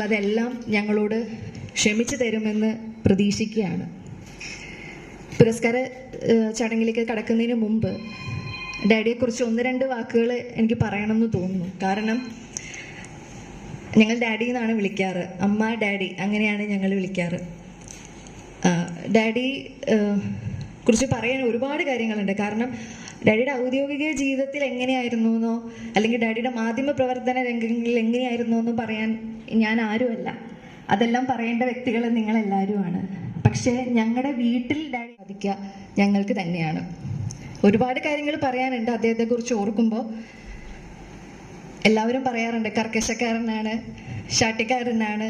അതെല്ലാം ഞങ്ങളോട് ക്ഷമിച്ചു തരുമെന്ന് പ്രതീക്ഷിക്കുകയാണ്. പുരസ്കാര ചടങ്ങിലേക്ക് കടക്കുന്നതിന് മുമ്പ് ഡാഡിയെക്കുറിച്ച് ഒന്ന് രണ്ട് വാക്കുകൾ എനിക്ക് പറയണമെന്ന് തോന്നുന്നു. കാരണം ഞങ്ങൾ ഡാഡി എന്നാണ് വിളിക്കാറ്. അമ്മ ഡാഡി അങ്ങനെയാണ് ഞങ്ങൾ വിളിക്കാറ്. ഡാഡി കുറിച്ച് പറയാൻ ഒരുപാട് കാര്യങ്ങളുണ്ട്. കാരണം ഡാഡിയുടെ ഔദ്യോഗിക ജീവിതത്തിൽ എങ്ങനെയായിരുന്നു എന്നോ അല്ലെങ്കിൽ ഡാഡിയുടെ മാധ്യമ പ്രവർത്തന രംഗങ്ങളിൽ എങ്ങനെയായിരുന്നു എന്ന് പറയാൻ ഞാൻ ആരുമല്ല. അതെല്ലാം പറയേണ്ട വ്യക്തികൾ നിങ്ങളെല്ലാവരുമാണ് പക്ഷേ ഞങ്ങളുടെ വീട്ടിൽ ഡാഡി ബാധിക്കുക ഞങ്ങൾക്ക് തന്നെയാണ്. ഒരുപാട് കാര്യങ്ങൾ പറയാനുണ്ട് അദ്ദേഹത്തെ കുറിച്ച് ഓർക്കുമ്പോൾ എല്ലാവരും പറയാറുണ്ട് കർക്കശക്കാരനാണ് ശാട്ടിക്കാരനാണ്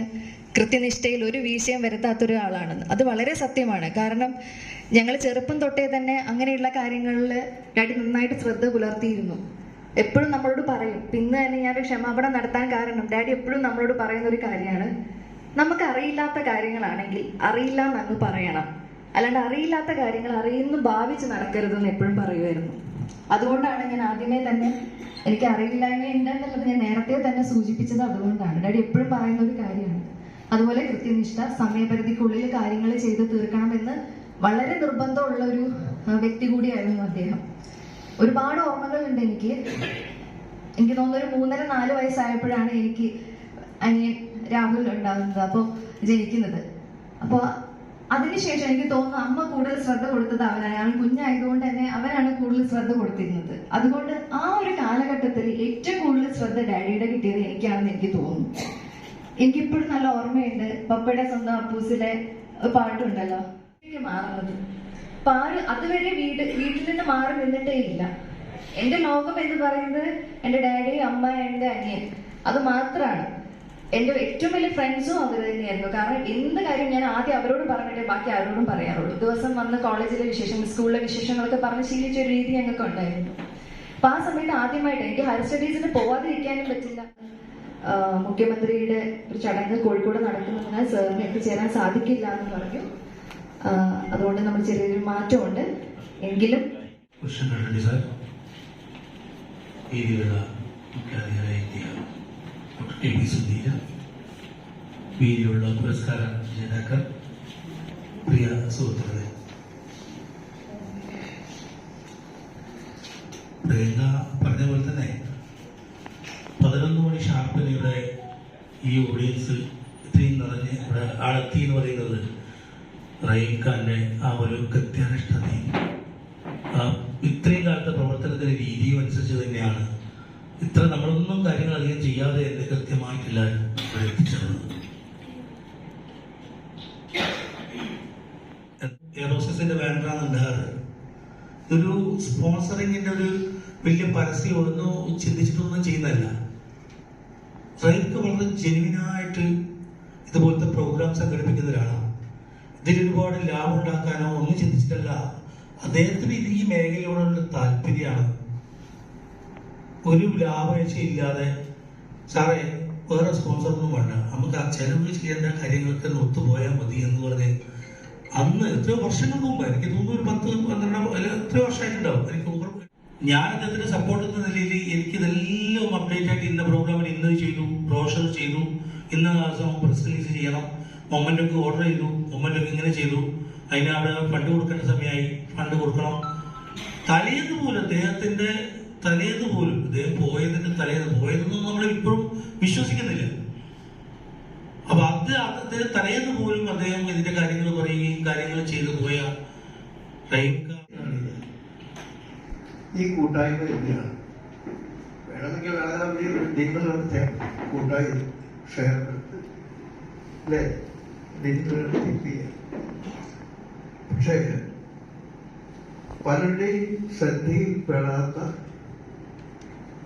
കൃത്യനിഷ്ഠയിൽ ഒരു വീഴ്ചയും വരുത്താത്ത ഒരാളാണെന്ന് അത് വളരെ സത്യമാണ്. കാരണം ഞങ്ങൾ ചെറുപ്പം തൊട്ടേ തന്നെ അങ്ങനെയുള്ള കാര്യങ്ങളിൽ ഡാഡി നന്നായിട്ട് ശ്രദ്ധ പുലർത്തിയിരുന്നു. എപ്പോഴും നമ്മളോട് പറയും പിന്നെ തന്നെ ഞാൻ ക്ഷമാപണം നടത്താൻ കാരണം ഡാഡി എപ്പോഴും നമ്മളോട് പറയുന്ന ഒരു കാര്യമാണ്. നമുക്ക് അറിയില്ലാത്ത കാര്യങ്ങളാണെങ്കിൽ അറിയില്ല എന്നങ്ങ് പറയണം. അല്ലാണ്ട് അറിയില്ലാത്ത കാര്യങ്ങൾ അറിയുന്നു ഭാവിച്ച് നടക്കരുതെന്ന് എപ്പോഴും പറയുമായിരുന്നു. അതുകൊണ്ടാണ് ഞാൻ ആദ്യമേ തന്നെ എനിക്ക് അറിയില്ലായ്മ ഉണ്ടെന്നുള്ളത് ഞാൻ നേരത്തെ തന്നെ സൂചിപ്പിച്ചത് അതുകൊണ്ടാണ്. ഡാഡി എപ്പോഴും പറയുന്ന ഒരു കാര്യമാണ്. അതുപോലെ കൃത്യനിഷ്ഠ സമയപരിധിക്കുള്ളിൽ കാര്യങ്ങൾ ചെയ്ത് തീർക്കണമെന്ന് വളരെ നിർബന്ധമുള്ള ഒരു വ്യക്തി കൂടിയായിരുന്നു അദ്ദേഹം. ഒരുപാട് ഓർമ്മകളുണ്ട് എനിക്ക്. എനിക്ക് തോന്നുന്നു ഒരു മൂന്നര നാല് വയസ്സായപ്പോഴാണ് എനിക്ക് അനിയൻ രാഹുൽ ഉണ്ടാകുന്നത് അപ്പോൾ ജനിക്കുന്നത്. അപ്പോൾ അതിനുശേഷം എനിക്ക് തോന്നുന്നു അമ്മ കൂടുതൽ ശ്രദ്ധ കൊടുത്തത് അവനാണ് അവൻ കുഞ്ഞായതുകൊണ്ട് തന്നെ അവനാണ് കൂടുതൽ ശ്രദ്ധ കൊടുത്തിരുന്നത്. അതുകൊണ്ട് ആ ഒരു കാലഘട്ടത്തിൽ ഏറ്റവും കൂടുതൽ ശ്രദ്ധ ഡാഡിയുടെ കിട്ടിയത് എനിക്കാണെന്ന് എനിക്ക് തോന്നുന്നു. എനിക്കിപ്പോഴും നല്ല ഓർമ്മയുണ്ട്. പപ്പയുടെ സ്വന്തം അപ്പൂസിലെ പാട്ടുണ്ടല്ലോ. മാറുന്നത്. പാൽ അതുവരെ വീട് വീട്ടിൽ നിന്ന് മാറി നിന്നിട്ടേ ഇല്ല. എന്റെ ലോകം എന്ന് പറയുന്നത് എന്റെ ഡാഡി അമ്മ എന്റെ അനിയൻ. അത് മാത്രമാണ് എന്റെ ഏറ്റവും വലിയ ഫ്രണ്ട്സും അവർ തന്നെയായിരുന്നു. കാരണം എന്ത് കാര്യം ഞാൻ ആദ്യം അവരോട് പറഞ്ഞിട്ടേ ബാക്കി ആരോടും പറയാറുള്ളൂ. ദിവസം വന്ന് കോളേജിലെ വിശേഷങ്ങൾ സ്കൂളിലെ വിശേഷങ്ങളൊക്കെ പറഞ്ഞ് ശീലിച്ച ഒരു രീതി ഞങ്ങൾക്ക് ഉണ്ടായിരുന്നു. അപ്പൊ ആ സമയത്ത് ആദ്യമായിട്ട് എനിക്ക് ഹയർ സ്റ്റഡീസിന് പോവാതിരിക്കാനും പറ്റില്ല. മുഖ്യമന്ത്രിയുടെ ഒരു ചടങ്ങ് കോഴിക്കോട് നടക്കുന്നതിനാൽ സാറിന് എത്തിച്ചേരാൻ സാധിക്കില്ല എന്ന് പറഞ്ഞു. അതുകൊണ്ട് നമ്മൾ ചെറിയൊരു മാറ്റമുണ്ട്. എങ്കിലും വീതിയുള്ള പുരസ്കാര ജേതാക്കൾ പ്രിയ സുഹൃത്തുക്കളെ. പ്രിയങ്ക പറഞ്ഞ പോലെ തന്നെ പതിനൊന്ന് മണി ഷാർപ്പിന് ഇവിടെ ഈ ഓഡിയൻസ് ഇത്രയും നിറഞ്ഞ് ഇവിടെ ആളെത്തി എന്ന് പറയുന്നത് റഹീംഖാന്റെ ആ ഒരു കൃത്യനിഷ്ഠതയും ആ, ഇത്രയും കാലത്തെ പ്രവർത്തനത്തിന്റെ രീതിയും അനുസരിച്ച് തന്നെയാണ് ഇത്ര നമ്മളൊന്നും കാര്യങ്ങൾ അധികം ചെയ്യാതെ എന്ന് കൃത്യമായിട്ടില്ല ഇവിടെ എത്തിച്ചേർന്നത്. എയറോസിന്റെ ബാനറാണ് ഉണ്ടാകാറ് ഇതൊരു സ്പോൺസറിങ്ങിന്റെ ഒരു വലിയ പരസ്യം ഒന്നും ചിന്തിച്ചിട്ടൊന്നും ചെയ്യുന്നതല്ല. റൈക്ക് വളരെ ജെനുവിനായിട്ട് ഇതുപോലത്തെ പ്രോഗ്രാം സംഘടിപ്പിക്കുന്ന ഒരാളാണ്. ഇതിൽ ലാഭം ഉണ്ടാക്കാനോ ഒന്നും ചിന്തിച്ചിട്ടല്ല. അദ്ദേഹത്തിന് ഇത് ഈ മേഖലയോടുള്ള താല്പര്യമാണ്. ഒരു ലാഭേച്ഛ ഇല്ലാതെ സാറേ വേറെ സ്പോൺസർ ഒന്നും വേണ്ട. നമുക്ക് ആ ചെലവ് ചെയ്യേണ്ട കാര്യങ്ങൾക്ക് ഒത്തുപോയാൽ മതി എന്ന് പറഞ്ഞ് അന്ന് എത്രയോ വർഷങ്ങൾക്ക് മുമ്പ് എനിക്ക് തോന്നുന്നു ഒരു പത്ത് പന്ത്രണ്ട് എത്രയോ വർഷമായിട്ടുണ്ടാവും. എനിക്ക് ഓർമ്മ ഞാൻ അദ്ദേഹത്തിന്റെ സപ്പോർട്ട് എന്ന നിലയിൽ എനിക്ക് ഇതെല്ലാം അപ്ഡേറ്റ് ആയിട്ട് ഇന്ന പ്രോഗ്രാമിൽ ഇന്ന് ചെയ്തു ബ്രോഷർ ചെയ്തു. ഇന്ന ദിവസം പ്രസ് റിലീസ് ചെയ്യണം. മൊമെന്റൊക്കെ ഓർഡർ ചെയ്തു. മൊമെന്റൊക്കെ ഇങ്ങനെ ചെയ്തു. അതിന് അവിടെ ഫണ്ട് കൊടുക്കേണ്ട സമയമായി. ഫണ്ട് കൊടുക്കണം. തലേന്ന് പോലും അദ്ദേഹത്തിന്റെ തലേന്ന് പോലും അദ്ദേഹം പോയതിന്റെ തലേന്ന് പോയതെന്നും നമ്മൾ ഇപ്പോഴും വിശ്വസിക്കുന്നില്ല. അപ്പൊ അത് അദ്ദേഹം തലേന്ന് പോലും അദ്ദേഹം ഇതിന്റെ കാര്യങ്ങൾ പറയുകയും കാര്യങ്ങൾ ചെയ്തു പോയ ഈ കൂട്ടായ്മ എന്തിനാണ് വേണമെങ്കിൽ വേണമെങ്കിൽ കൂട്ടായ്മ ഷെയർ അല്ലേ? ചെയ്യാം പക്ഷേ പലരുടെയും ശ്രദ്ധയിൽപ്പെടാത്ത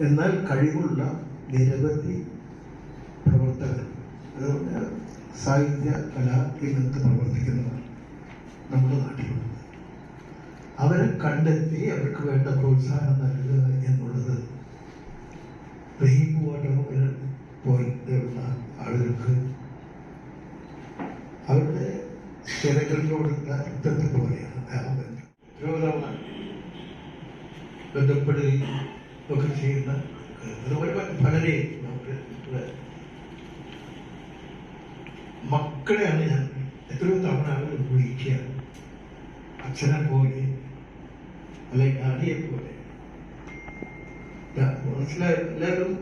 എന്നാൽ കഴിവുള്ള നിരവധി പ്രവർത്തകർ. അതുകൊണ്ട് സാഹിത്യ കലാ രംഗത്ത് പ്രവർത്തിക്കുന്നവർ നമ്മുടെ നാട്ടിലുണ്ട്. അവരെ കണ്ടെത്തി അവർക്ക് വേണ്ട പ്രോത്സാഹനം നൽകുക ജനങ്ങളിലോടുള്ള യുദ്ധത്തിൽ പോലെയാണ് ബന്ധപ്പെടുകയും ഒക്കെ ചെയ്യുന്ന അതുപോലെ മക്കളെയാണ് ഞാൻ എത്രയോ തവണ അവർ വിളിക്കുക അച്ഛനെ പോലെ അല്ലെങ്കിൽ അടിയെ പോലെ മനസ്സിലായി എല്ലാവരും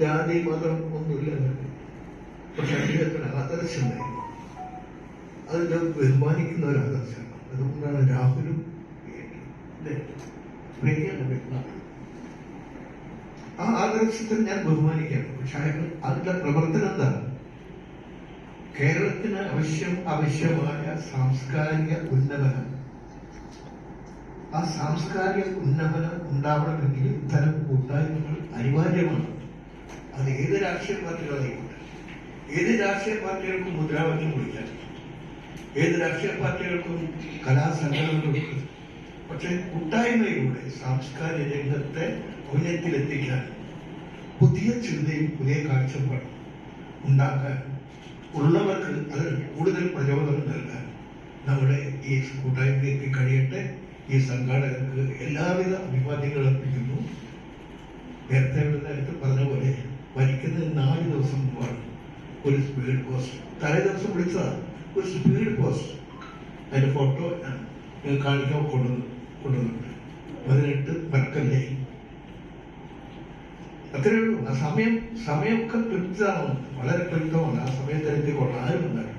ജാതി മതം ഒന്നുമില്ല. പക്ഷെ അദ്ദേഹത്തിന് ആദർശമുണ്ടായിരുന്നു അതിന്റെ ബഹുമാനിക്കുന്ന ഒരു ആദർശമാണ് അതുകൊണ്ടാണ് രാഹുലും ആ ആദർശത്തിൽ ഞാൻ ബഹുമാനിക്കാം പക്ഷെ അയാൾ അതിന്റെ പ്രവർത്തനം എന്താണ്? കേരളത്തിന് ആവശ്യം ആവശ്യമായ സാംസ്കാരിക ഉന്നമനം. ആ സാംസ്കാരിക ഉന്നമനം ഉണ്ടാവണമെങ്കിൽ ഇത്തരം കൂട്ടായ്മകൾ അനിവാര്യമാണ്. അത് ഏത് രാഷ്ട്രീയ പാർട്ടികളായിക്കോട്ടെ. ഏത് രാഷ്ട്രീയ പാർട്ടികൾക്കും മുദ്രാവാക്യം വിളിക്കാം ഏത് രാഷ്ട്രീയ പാർട്ടികൾക്കും കലാസംഘടനകൾക്കും പക്ഷെ കൂട്ടായ്മയിലൂടെ സാംസ്കാരിക രംഗത്തെ ഔന്നത്യത്തിലെത്തിക്കാൻ പുതിയ ചിന്തയും പുതിയ കാഴ്ചപ്പാടും ഉണ്ടാക്കാൻ ഉള്ളവർക്ക് അത് കൂടുതൽ പ്രചോദനം നൽകാൻ നമ്മുടെ ഈ കൂട്ടായ്മയ്ക്ക് കഴിയട്ടെ. ഈ സംഘാടകർക്ക് എല്ലാവിധ അഭിവാദ്യങ്ങളും അർപ്പിക്കുന്നു. നേരത്തെ നേരത്തെ പറഞ്ഞ പോലെ മരിക്കുന്നതിന് നാല് ദിവസം മുമ്പാണ് ഒരു സ്പീഡ് പോസ്റ്റ്. തലേ ദിവസം വിളിച്ചതാണ്. ഒരു സ്പീഡ് പോസ്റ്റ് അതിന്റെ ഫോട്ടോ കാണിക്കാൻ കൊണ്ടുവന്നു കൊണ്ടുവന്നിട്ടുണ്ട്. പതിനെട്ട് മറക്കല്ലേ അത്രയേ ഉള്ളൂ. ആ സമയം സമയമൊക്കെ കൃത്യമാണ്. വളരെ കൃത്യമാണ്. ആ സമയത്ത് എത്തിക്കൊള്ളാം ആരും ഉണ്ടാകും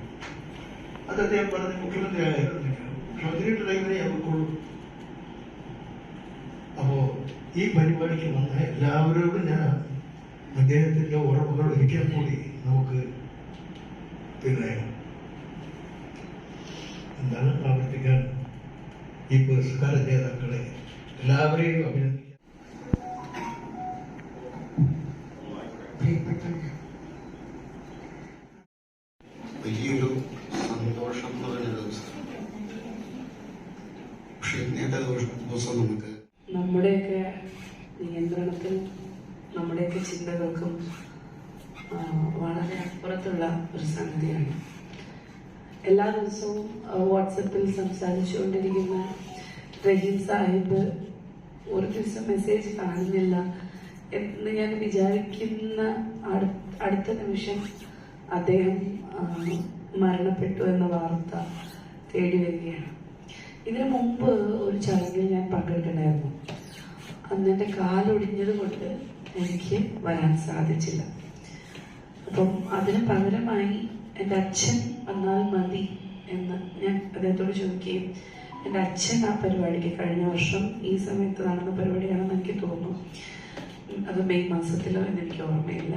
അത് അദ്ദേഹം പറഞ്ഞ് മുഖ്യമന്ത്രി ആയിരുന്നു മുഖ്യമന്ത്രിയുടെ ടൈമിനെ നമുക്കുള്ളൂ അപ്പോ ഈ പരിപാടിക്ക് വന്ന എല്ലാവരോടും ഞാൻ അദ്ദേഹത്തിന്റെ ഓർമ്മകൾ ഒരിക്കൽ കൂടി നമുക്ക് പിന്നെ എന്താണ് ആവർത്തിക്കാൻ ഈ പുരസ്കാര ജേതാക്കളെ എല്ലാവരെയും അഭിനന്ദിക്കാം. വലിയൊരു സന്തോഷം നിറഞ്ഞ ദിവസം. പക്ഷെ ഇന്നത്തെ ദിവസം നമുക്ക് നമ്മുടെയൊക്കെ നിയന്ത്രണത്തിൽ നമ്മുടെയൊക്കെ ചിന്തകൾക്കും വളരെ അപ്പുറത്തുള്ള ഒരു സംഗതിയാണ്. എല്ലാ ദിവസവും വാട്സപ്പിൽ സംസാരിച്ചുകൊണ്ടിരിക്കുന്ന റഹീം സാഹിബ് ഒരു ദിവസം മെസ്സേജ് കാണുന്നില്ല എന്ന് ഞാൻ വിചാരിക്കുന്ന അടു- അടുത്ത നിമിഷം അദ്ദേഹം മരണപ്പെട്ടു എന്ന വാർത്ത തേടി വരികയാണ്. ഇതിനു മുമ്പ് ഒരു ചടങ്ങിൽ ഞാൻ പങ്കെടുക്കണമായിരുന്നു അന്ന് എന്റെ കാലൊടിഞ്ഞത് കൊണ്ട് എനിക്ക് വരാൻ സാധിച്ചില്ല. അപ്പം അതിന് പകരമായി എന്റെ അച്ഛൻ വന്നാൽ മതി എന്ന് ഞാൻ അദ്ദേഹത്തോട് ചോദിക്കുകയും എന്റെ അച്ഛൻ ആ പരിപാടിക്ക് കഴിഞ്ഞ വർഷം ഈ സമയത്ത് നടന്ന പരിപാടിയാണെന്ന് എനിക്ക് തോന്നുന്നു. അത് മെയ് മാസത്തിലോ എന്ന് എനിക്ക് ഓർമ്മയില്ല.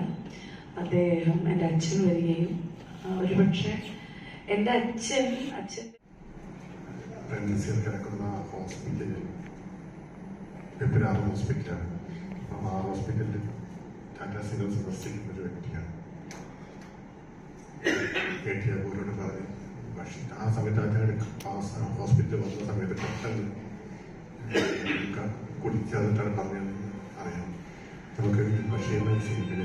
അദ്ദേഹം എന്റെ അച്ഛൻ വരികയും ഒരുപക്ഷെ എന്റെ അച്ഛൻ അച്ഛൻ ഹോസ്പിറ്റലിൽ ഹോസ്പിറ്റലിൽ ടാറ്റ സിംഗിൾസ് സന്ദർശിക്കുന്ന ഒരു വ്യക്തിയാണ്. കേട്ടിയ പോലോട് പറഞ്ഞു പക്ഷേ ആ സമയത്ത് ആ ഹോസ്പിറ്റലിൽ വന്ന സമയത്ത് പെട്ടെന്ന് കുടിക്കാതിട്ടാണ് പറഞ്ഞത് അറിയാം. നമുക്ക് പക്ഷേ ശരിക്കും